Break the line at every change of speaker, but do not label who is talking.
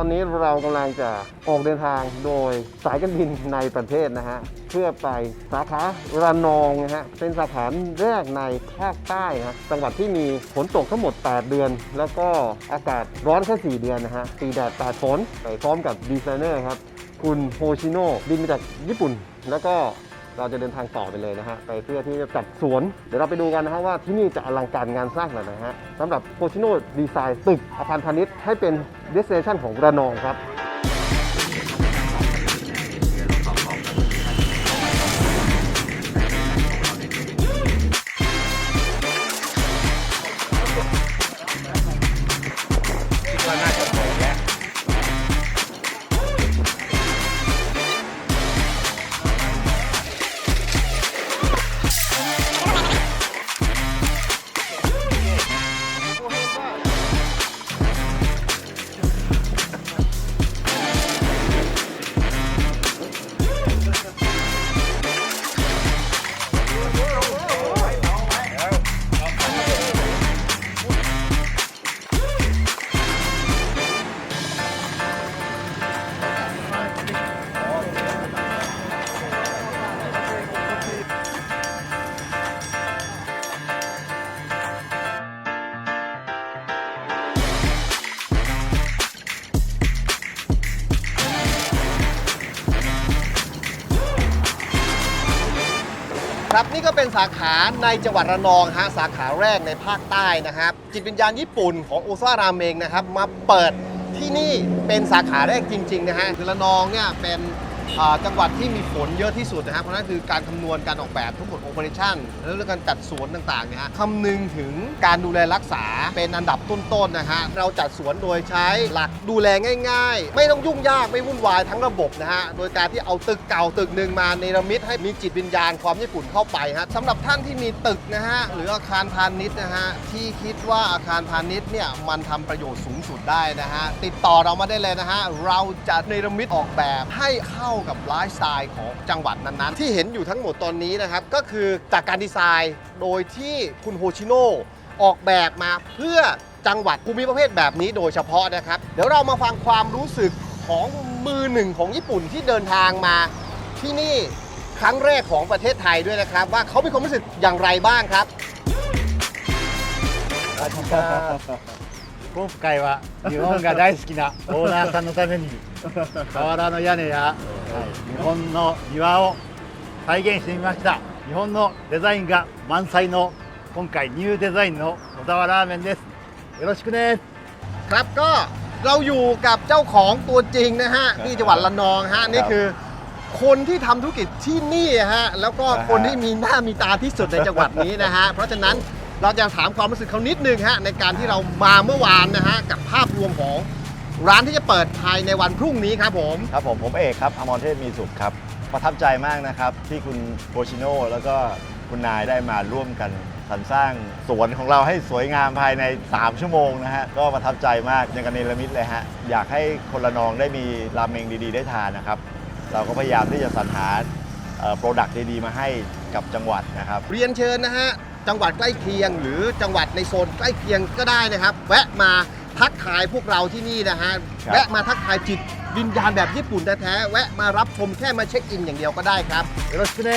อนนี้เรากำลังจะออกเดินทางโดยสายการบินในประเทศนะฮะ เพื่อไปสาขาระนองนะฮะ เป็นสาขาแรกในภาคใต้นะฮะจังหวัดที่มีฝนตกทั้งหมด 8 เดือน แล้วก็อากาศร้อนแค่4เดือนนะฮะตีแดดตากฝนไปพร้อมกับดีไซเนอร์ครับ คุณโฮชิโนะบินมาจากญี่ปุ่น แล้วก็ เราจะเดินทางต่อไปเลยนะฮะไปเพื่อที่จะจัดสวน เดี๋ยวเราไปดูกันนะฮะว่าที่นี่จะอลังการงานสร้างขนาดไหนฮะสำหรับโคชิโนดีไซน์ตึกอาคารพาณิชย์ให้เป็นเดส i เ a ชันของระนองครับ
ครับนี่ก็เป็นสาขาในจังหวัดระนองฮะสาขาแรกในภาคใต้นะครับ จิตวิญญาณญี่ปุ่นของโอซาราเมงนะครับ มาเปิดที่นี่เป็นสาขาแรกจริงๆนะฮะคือระนองเนี่ยเป็น อ่าจังหวัดที่มีฝนเยอะที่สุดนะฮะเพราะนั่นคือการคำนวณการออกแบบทั้งหมดโอเปอเรชั่นแล้วเรื่องการจัดสวนต่างๆเนี่ยฮะคำนึงถึงการดูแลรักษาเป็นอันดับต้นๆนะฮะเราจัดสวนโดยใช้หลักดูแลง่าย ๆ ไม่ต้องยุ่งยากไม่วุ่นวายทั้งระบบนะฮะโดยการที่เอาตึกเก่าตึกหนึ่งมาเนรมิตให้มีจิตวิญญาณความญี่ปุ่นเข้าไปฮะสำหรับท่านที่มีตึกนะฮะหรืออาคารพาณิชย์นะฮะที่คิดว่าอาคารพาณิชย์เนี่ยมันทำประโยชน์สูงสุดได้นะฮะติดต่อเรามาได้เลยนะฮะเราจะเนรมิตออกแบบให้เข้ากับไลฟ์สไตล์ของจังหวัดนั้นๆ ที่เห็นอยู่ทั้งหมดตอนนี้นะครับก็คือจากการดีไซน์โดยที่คุณโฮชิโน่ออกแบบมาเพื่อจังหวัดภูมิประเภทแบบนี้โดยเฉพาะนะครับ เดี๋ยวเรามาฟังความรู้สึกของมือหนึ่งของญี่ปุ่นที่เดินทางมาที่นี่ครั้งแรกของประเทศไทยด้วยนะครับ ว่าเขามีความรู้สึกอย่างไรบ้างครับ
今回は日本が大好きなオーナーさんのために瓦の屋根や、はい、 日本の庭を再現してみました日本のデザインが満載の今回ニューデザインの小沢ラーメンですよろしくね
ครับก็เราอยู่กับเจ้าของตัวจริงนะฮะที่จังหวัดระนองฮะนี่คือ คนที่ทำธุรกิจที่นี่ฮะแล้วก็คนที่มีหน้ามีตาที่สุดในจังหวัดนี้นะฮะเพราะฉะนั้นเราจะถามความรู้สึกเขานิดนึงฮะในการที่เรามาเมื่อวานนะฮะกับภาพรวมของ ร้านที่จะเปิดภายในวันพรุ่งนี้ครับผม
ครับผมผมเอกครับอมรเทพมีสุขครับ ประทับใจมากนะครับที่คุณโบชิโน่แล้วก็คุณนายได้มาร่วมกันสรรสร้างสวนของเราให้สวยงามภายใน 3 ชั่วโมงนะฮะ ก็ประทับใจมากยังกันเนรมิตเลยฮะ อยากให้คนละนองได้มีราเมงดีๆ ได้ทานนะครับ เราก็พยายามที่จะสรรหาโปรดักต์ดีๆ มาให้กับจังหวัดนะครับ
เรียนเชิญนะฮะ จังหวัดใกล้เคียง หรือจังหวัดในโซนใกล้เคียงก็ได้นะครับ แวะมา ทักทายพวกเราที่นี่นะฮะ
ครับ
แวะมาทักทายจิตวิญญาณแบบญี่ปุ่นแท้ๆแวะมารับชมแค่มาเช็คอินอย่างเดียวก็ได้ครับ
よろしくね